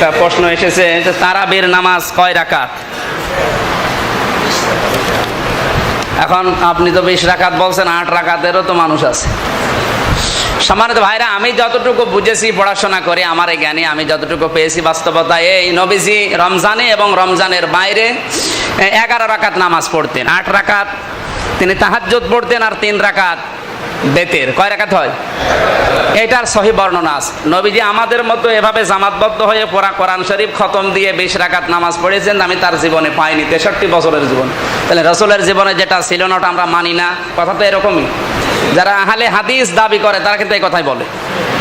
একটা প্রশ্ন এসেছে যে তারাবির নামাজ কয় রাকাত? এখন আপনি তো বিশ রাকাত বলছেন, আট রাকাতেরও তো মানুষ আছে। সম্মানিত ভাইরা, আমি যতটুকু বুঝেছি, পড়াশোনা করে, আমার জ্ঞানে আমি যতটুকু পেয়েছি বাস্তবতা এই নবীজি রমজানে এবং রমজানের বাইরে এগারো রাকাত নামাজ পড়তেন। আট রাকাত তিনি তাহাজ্জুদ পড়তেন আর তিন রাকাত বেতের। কয় রাকাত হয়? এটার সহি বর্ণনা আছে। নবীজি আমাদের মতো এভাবে জামাতবদ্ধ হয়ে পড়া কোরআন শরীফ খতম দিয়ে বিশ রাকাত নামাজ পড়েছেন, আমি তার জীবনে পাইনি, তেষট্টি বছরের জীবন। তাহলে রসুলের জীবনে যেটা ছিল না, ওটা আমরা মানি না। কথা তো এরকমই। যারা আহলে হাদিস দাবি করে, তারা কিন্তু এই কথাই বলে।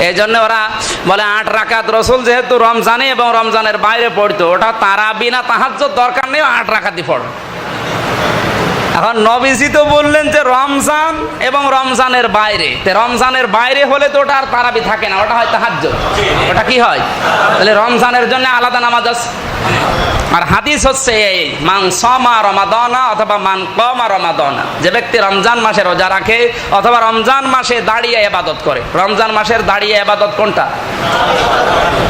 এই জন্য ওরা বলে, আট রাকাত রসুল যেহেতু রমজানে এবং রমজানের বাইরে পড়তো, ওটা তারা বিনা তাহাজ্জুদ দরকার নেই, আট রাকাতই পড়ে। এখন নবীজি তো বললেন যে রমজান এবং রমজানের বাইরে। রমজানের বাইরে হলে তো ওটা আর তারাবি থাকে না, ওটা হয় তাহাজ্য ওটা কি হয়? তাহলে রমজানের জন্য আলাদা নামাজ আছে। আর হাদিস হচ্ছে এই, মান সমা রমাদনা অথবা মান কমা রমাদনা। যে ব্যক্তি রমজান মাসে রোজা রাখে অথবা রমজান মাসে দাঁড়িয়ে এবাদত করে। রমজান মাসের দাঁড়িয়ে এবাদত কোনটা?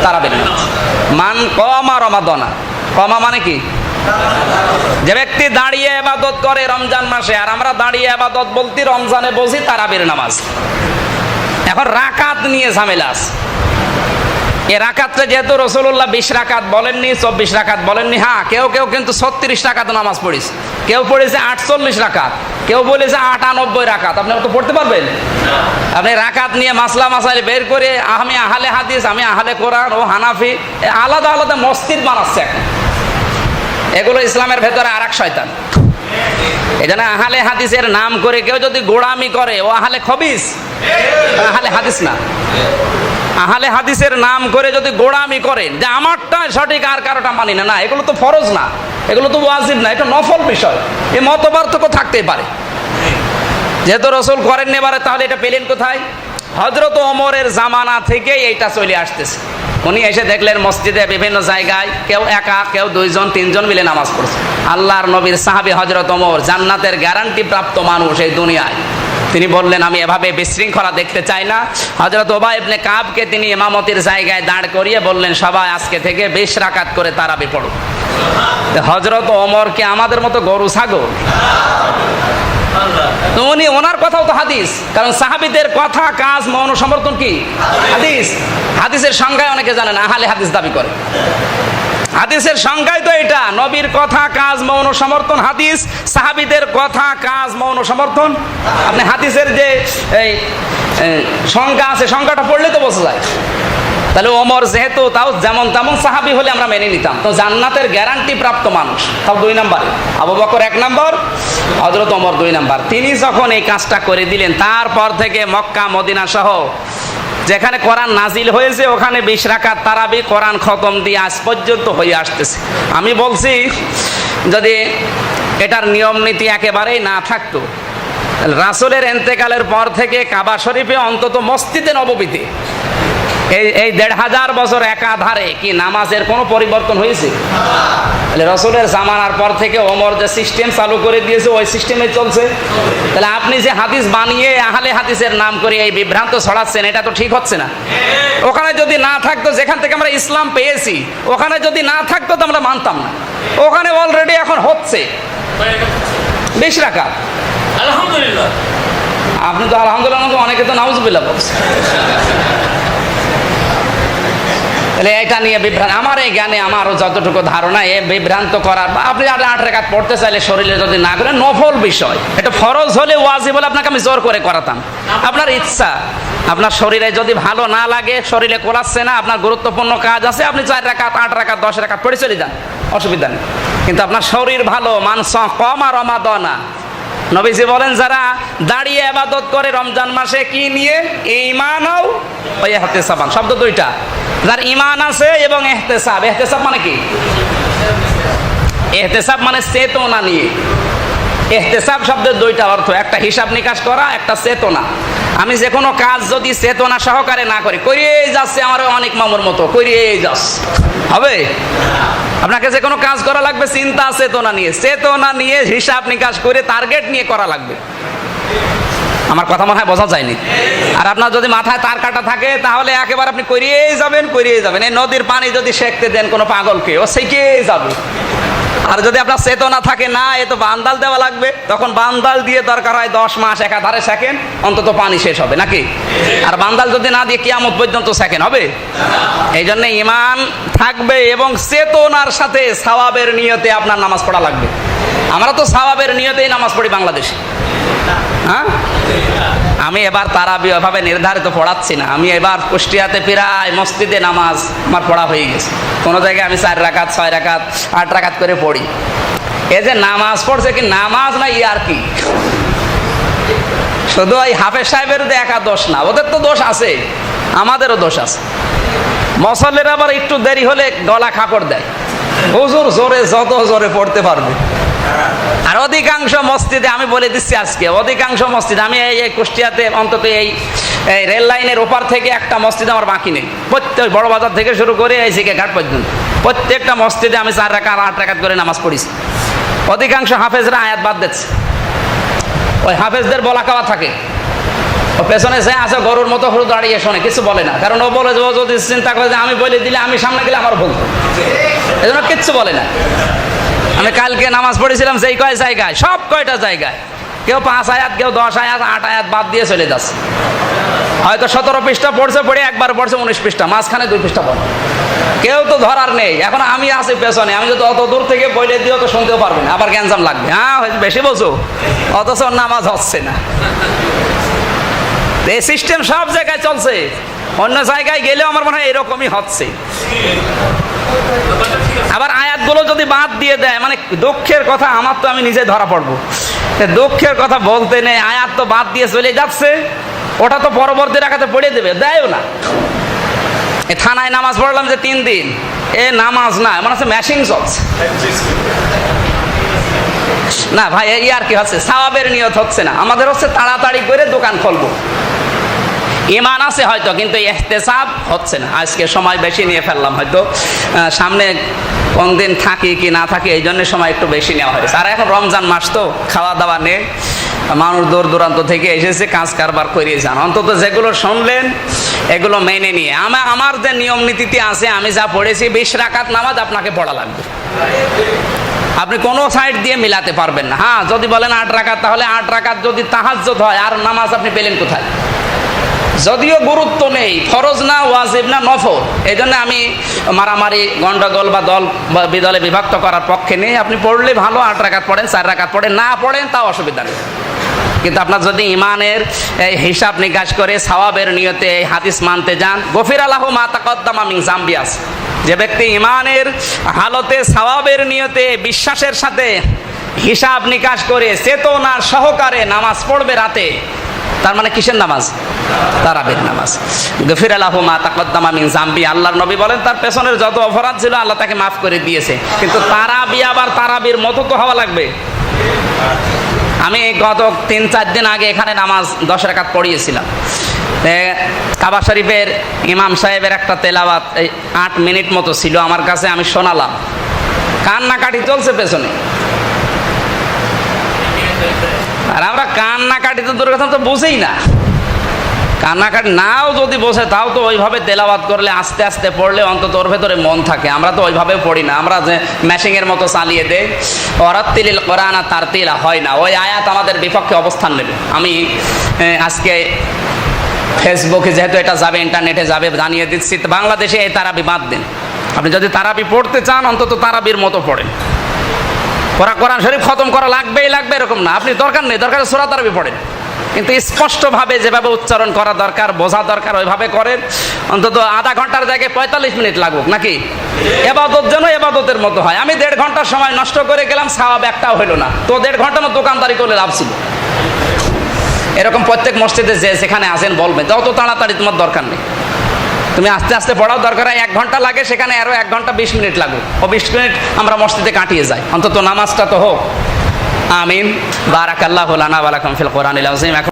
তারাবির। মান কমা রমাদনা। কমা মানে কি? যে ব্যক্তি দাঁড়িয়ে আবাদত করে রমজান মাসে, আর আমরা দাঁড়িয়ে আবাদত বলতে রমজানে বলছি তারাবির নামাজ। এখন রাকাত নিয়ে ঝামেলা আছে। এ রাকাতটা যেহেতু রসুল্লাহ বিশ রাকাত বলেননি, চব্বিশ রাকাত বলেননি হ্যাঁ কেউ কেউ কিন্তু ছত্রিশ রাকাত নামাজ পড়িস কেউ পড়েছে আটচল্লিশ রাকাত, কেউ বলেছে আটানব্বই রাকাত। আপনি তো পড়তে পারবেন? আপনি রাকাত নিয়ে মাসলা মাসাইল বের করে, আমি আহলে হাদিস, আমি আহলে কোরআন ও হানাফি আলাদা আলাদা মসজিদ বানাচ্ছে এখন। এগুলো ইসলামের ভেতরে আর এক শয়তান। এই জন্য আহালে হাদিসের নাম করে কেউ যদি গোড়ামি করে, ও আহালে খবিস আহালে হাদিস না। আহালে হাদিসের নাম করে যদি গোড়ামি করেন, যে আমারটা সঠিক আর কারোটা মানি না না, এগুলো তো ফরজ না, এগুলো তো ওয়াজিব না, এটা নফল বিষয়। এই মত পার্থক্য থাকতেই পারে। যেহেতু রসুল করেন এবারে, তাহলে এটা পেলেন কোথায়? হজরত ওমরের জামানা থেকে এইটা চলে আসতেছে। উনি এসে দেখলেন মসজিদে বিভিন্ন জায়গায় কেউ একা, কেউ দুইজন, তিনজন মিলে নামাজ পড়ছে। আল্লাহর নবীর সাহাবি হজরত ওমর জান্নাতের গ্যারান্টি প্রাপ্ত মানুষ এই দুনিয়ায়। তিনি বললেন, আমি এভাবে বিশৃঙ্খলা দেখতে চাই না। হজরত ওবা ইবনে কাবকে তিনি ইমামতির জায়গায় দাঁড় করিয়ে বললেন, সবাই আজকে থেকে বেশ রাকাত করে তারাবি পড়ো। হজরত ওমরকে আমাদের মতো গরু, ছাগল? উনি ওনার কথাও তো হাদিস। কারণ সাহাবিদের কথা কাজ মৌন সমর্থন কি? হাদিস। হাদিসের সংজ্ঞায় অনেকে জানেন আহালে হাদিস দাবি করে। হাদিসের সংজ্ঞায় তো এটা নবীর কথা কাজ মৌন সমর্থন হাদিস। সাহাবিদের কথা কাজ মৌন সমর্থন। আপনি হাদিসের যে এই, সংজ্ঞা আছে সংজ্ঞাটা পড়লে তো বোঝা যায়। তাহলে ওমর যেহেতু তাও যেমন তেমন সাহাবি হলে আমরা মেনে নিতাম। তো জান্নাতের গ্যারান্টি প্রাপ্ত মানুষ। তাও দুই নাম্বারে। আবু বকর এক নম্বর হজরত ওমর দুই নাম্বার। তিনি যখন এই কাজটা করে দিলেন, তারপর থেকে মক্কা, মদিনা সহ, যেখানে কোরআন নাজিল হয়েছে, ওখানে বিশ রাকাত তারাবি কোরআন খতম দিয়ে আজ পর্যন্ত হয়ে আসতেছে। আমি বলছি, যদি এটার নিয়ম নীতি একেবারেই না থাকতো রাসুলের এন্তেকালের পর থেকে কাবা শরীফে অন্তত মসজিদে নববীতে এই এই দেড় হাজার বছর একাধারে কি নামাজের কোনো পরিবর্তন হয়েছে? তাহলে রসুলের জামানার পর থেকে ওমর যে সিস্টেম চালু করে দিয়েছে ওই সিস্টেমে চলছে। তাহলে আপনি যে হাদিস বানিয়ে আহলে হাদিসের নাম করে এই বিভ্রান্ত ছড়াচ্ছেন এটা তো ঠিক হচ্ছে না। ওখানে যদি না থাকতো যেখান থেকে আমরা ইসলাম পেয়েছি ওখানে যদি না থাকতো তো আমরা মানতাম না। ওখানে অলরেডি এখন হচ্ছে। বেশ রাখা আলহামদুলিল্লাহ। আপনি তো আলহামদুলিল্লাহ অনেকে তো নাউজুবিল্লাহ বলছে তাহলে এটা নিয়ে বিভ্রান্ত আমার এই জ্ঞানে আমারও যতটুকু ধারণা, এ বিভ্রান্ত করার বা আপনি আর আট রেখাত পড়তে চাইলে শরীরে যদি না করেন নফল বিষয়। এটা ফরজ হলে ওয়াজিব বলে আপনাকে আমি জোর করে করাতাম। আপনার ইচ্ছা, আপনার শরীরে যদি ভালো না লাগে, শরীরে কোলাচ্ছে না, আপনার গুরুত্বপূর্ণ কাজ আছে, আপনি চার রাখাত, আট রাখাত, দশ রাখাত পড়ে চলে যান। অসুবিধা নেই। কিন্তু আপনার শরীর ভালো, মানস কম আর অমা না নবীজি বলেন, যারা দাঁড়িয়ে আবাদত করে রমজান মাসে কি নিয়ে? ইমানও ওই এহতেসাবান শব্দ দুইটা। যার ইমান আছে এবং এহতেসাব এহতেসাব মানে কি? এহতেসাব মানে চেতনা নিয়ে। এহতেসাব শব্দের দুইটা অর্থ, একটা হিসাব নিকাশ করা, একটা চেতনা। আমি যে কোনো কাজ যদি চেতনা সহকারে না করি করিয়েই যাচ্ছে আমার অনেক মামুর মতো করিয়েই যাচ্ছে। হবে? আপনাকে যে কোনো কাজ করা লাগবে, চিন্তা, চেতনা নিয়ে। চেতনা নিয়ে হিসাব নিকাশ করে টার্গেট নিয়ে করা লাগবে। আমার কথা মনে হয় বোঝা যায়নি। আর আপনার যদি মাথায় তার কাটা থাকে, তাহলে একেবারে আপনি করিয়েই যাবেন করিয়েই যাবেন। এই নদীর পানি যদি সেঁকতে দেন কোনো পাগলকে, ও সেঁকেই যাবে। আর যদি আপনার চেতনা থাকে, না, এ তো বান্দাল দেওয়া লাগবে। তখন বান্দাল দিয়ে দরকার হয় দশ মাস একাধারে সেকেন্ড, অন্তত পানি শেষ হবে, নাকি? আর বান্দাল যদি না দিয়ে কিয়ামত পর্যন্ত সেকেন্ড হবে? এই জন্য ইমান থাকবে এবং চেতনার সাথে সাওয়াবের নিয়তে আপনার নামাজ পড়া লাগবে। আমরা তো সাওয়াবের নিয়তেই নামাজ পড়ি বাংলাদেশে। হ্যাঁ? আমি এবার তারাবি ওভাবে নির্ধারিত পড়াচ্ছি না। আমি এবার কুষ্টিয়াতে প্রায় মসজিদে নামাজ আমার পড়া হয়ে গেছে। কোনো জায়গায় আমি চার রাকাত, ছয় রাকাত, আট রাকাত করে পড়ি। এ যে নামাজ পড়ছে কি? নামাজ না ইয়ার কি? শুধু ওই হাফেজ সাহেবের তো একা দোষ না, ওদের তো দোষ আছে, আমাদেরও দোষ আছে। মসল্লের আবার একটু দেরি হলে গলা খাকড় দেয়। হুজুর জোরে যত জোরে পড়তে পারবে। আর অধিকাংশ মসজিদে আমি বলে দিচ্ছি আজকে, অধিকাংশ মসজিদ, আমি এই এই কুষ্টিয়াতে অন্তত এই এই রেল লাইনের ওপার থেকে একটা মসজিদ আমার বাকি নেই। প্রত্যেক বড় বাজার থেকে শুরু করে এই সিকে ঘাট পর্যন্ত। প্রত্যেকটা মসজিদে আমি চার রাকাত, আট রাকাত করে নামাজ পড়িছি। অধিকাংশ হাফেজরা আয়াত বাদ দিচ্ছে। ওই হাফেজদের বলা খাওয়া থাকে। ও পেছনে সে আছে, গরুর মতো হরু দাঁড়িয়ে শোনে, কিছু বলে না। কারণ ও বলে ও যদি চিন্তা করে যে, আমি বলে দিলে আমি সামনে গেলে আমার ভুল। এই জন্য কিচ্ছু বলে না। আমি কালকে নামাজ পড়েছিলাম সেই কয় জায়গায়? সব কয়টা জায়গায়? কেউ পাঁচ আয়াত, কেউ দশ আয়াত, আট আয়াত বাদ দিয়ে চলে যাচ্ছে। হয়তো সতেরো পৃষ্ঠা পড়ছে, পড়ে একবার পড়ছে, উনিশ পৃষ্ঠা, মাঝখানে দুই পৃষ্ঠা পড়ে। কেউ তো ধরার নেই। এখন আমি আছি পেছনে, আমি যদি অত দূর থেকে বইলে দিও তো শুনতেও পারবেন আবার গ্যাঞ্জাম লাগবে। হ্যাঁ বেশি বলছো? অথচ নামাজ হচ্ছে না। এই সিস্টেম সব জায়গায় চলছে। অন্য জায়গায় গেলেও আমার মনে হয় এরকমই হচ্ছে। আবার আয়াতগুলো যদি বাদ দিয়ে দেয় মানে দুঃখের কথা আমার তো আমি নিজে ধরা পড়ব। দুঃখের কথা বলতে নেই, আয়াত তো বাদ দিয়ে চলে যাচ্ছে, ওটা তো পরবর্তী রাখাতে পড়ে দেবে, দেয়ও না। থানায় নামাজ পড়লাম যে তিন দিন, এ নামাজ না মানে হচ্ছে ম্যাশিং চলছে। না ভাই এই আর কি হচ্ছে? সাওয়াবের নিয়ত হচ্ছে না, আমাদের হচ্ছে তাড়াতাড়ি করে দোকান খুলবো। ইমান আছে হয়তো, কিন্তু এহতেসাব হচ্ছে না। আজকে সময় বেশি নিয়ে ফেললাম হয়তো। সামনে কোন দিন থাকি কি না থাকি, এই জন্য সময় একটু বেশি নেওয়া হয়েছে। আর এখন রমজান মাস তো খাওয়া দাওয়া নেই মানুষ দূর দূরান্ত থেকে এসেছে কাজ কারবার করিয়ে যান। অন্তত যেগুলো শুনলেন, এগুলো মেনে নিয়ে। আমার আমার যে নিয়ম নীতিতে আছে, আমি যা পড়েছি, বিশ রাকাত নামাজ আপনাকে পড়া লাগবে। আপনি কোনো সাইড দিয়ে মিলাতে পারবেন না। হ্যাঁ যদি বলেন আট রাকাত, তাহলে আট রাকাত যদি তাহাজ্জত হয়, আর নামাজ আপনি পেলেন কোথায়? যদিও গুরুত্ব নেই, ফরজ না, ওয়াজিব না, নফল। এই জন্য আমি মারামারি, গন্ডগোল বা দল বিদলে বিভক্ত করার পক্ষে নেই। আপনি পড়লে ভালো, আট রাকাত পড়েন, চার রাকাত পড়েন, না পড়েন, তাও অসুবিধা নেই। কিন্তু আপনার যদি ইমানের হিসাব নিকাশ করে সওয়াবের নিয়তে এই হাদিস মানতে যান, গফির আলাহ মা তাকদ্দামা জাম্বিয়াস যে ব্যক্তি ইমানের হালতে, সওয়াবের নিয়তে, বিশ্বাসের সাথে হিসাব নিকাশ করে চেতনার সহকারে নামাজ পড়বে রাতে তার মানে কিসের নামাজ? তারাবির নামাজ। গফির আল্লাহ মা তাকদ্দামা মিন জাম্বি আল্লাহর নবী বলেন, তার পেছনের যত অপরাধ ছিল, আল্লাহ তাকে মাফ করে দিয়েছে। কিন্তু তারাবি আবার তারাবির মতো তো হওয়া লাগবে। আমি গত তিন, চার দিন আগে এখানে নামাজ দশ রাকাত পড়িয়েছিলাম। কাবা শরীফের ইমাম সাহেবের একটা তেলাওয়াত, এই আট মিনিট মতো ছিল আমার কাছে, আমি শোনালাম। কান্নাকাটি চলছে পেছনে। আর আমরা কান্নাকাটি তো দূরের কথা তো বুঝেই না। কান্নাকাটি নাও যদি বসে তাও তো ওইভাবে তেলাওয়াত করলে আস্তে আস্তে পড়লে অন্তত ওর ভেতরে মন থাকে। আমরা তো ওইভাবে পড়ি না। আমরা যে ম্যাশিংয়ের মতো চালিয়ে দেই। অরাত্তিলিল কোরআন আর তার তিলা হয় না। ওই আয়াত আমাদের বিপক্ষে অবস্থান নেবে। আমি আজকে ফেসবুকে যেহেতু এটা যাবে, ইন্টারনেটে যাবে, জানিয়ে দিচ্ছি বাংলাদেশে এই তারাবি বাদ দিন। আপনি যদি তারাবি পড়তে চান, অন্তত তারাবির মতো পড়েন। কোরআন কোরআন শরীফ খতম করা লাগবেই লাগবে এরকম না। আপনি দরকার নেই, দরকার সুরা তারাবি পড়েন। কিন্তু স্পষ্টভাবে যেভাবে উচ্চারণ করা দরকার, বোঝা দরকার, ওইভাবে করেন, অন্তত আধা ঘণ্টার জায়গায় পঁয়তাল্লিশ মিনিট লাগুক, নাকি? এবাদত যেন এবাদতের মতো হয়। আমি দেড় ঘণ্টার সময় নষ্ট করে গেলাম সাহাব একটাও হইল না। তো দেড় ঘণ্টা মতো দোকানদারি করলে লাভ ছিল। এরকম প্রত্যেক মসজিদে যে সেখানে আসেন বলবেন, যত তাড়াতাড়ি তোমার দরকার নেই। তুমি আস্তে আস্তে পড়াও, দরকার এক ঘণ্টা লাগে, সেখানে আরও এক ঘণ্টা বিশ মিনিট লাগুক ও বিশ মিনিট আমরা মসজিদে কাটিয়ে যাই। অন্তত নামাজটা তো হোক। আমিন। বারাকাল্লাহ লানা ফিল কোরআন এখন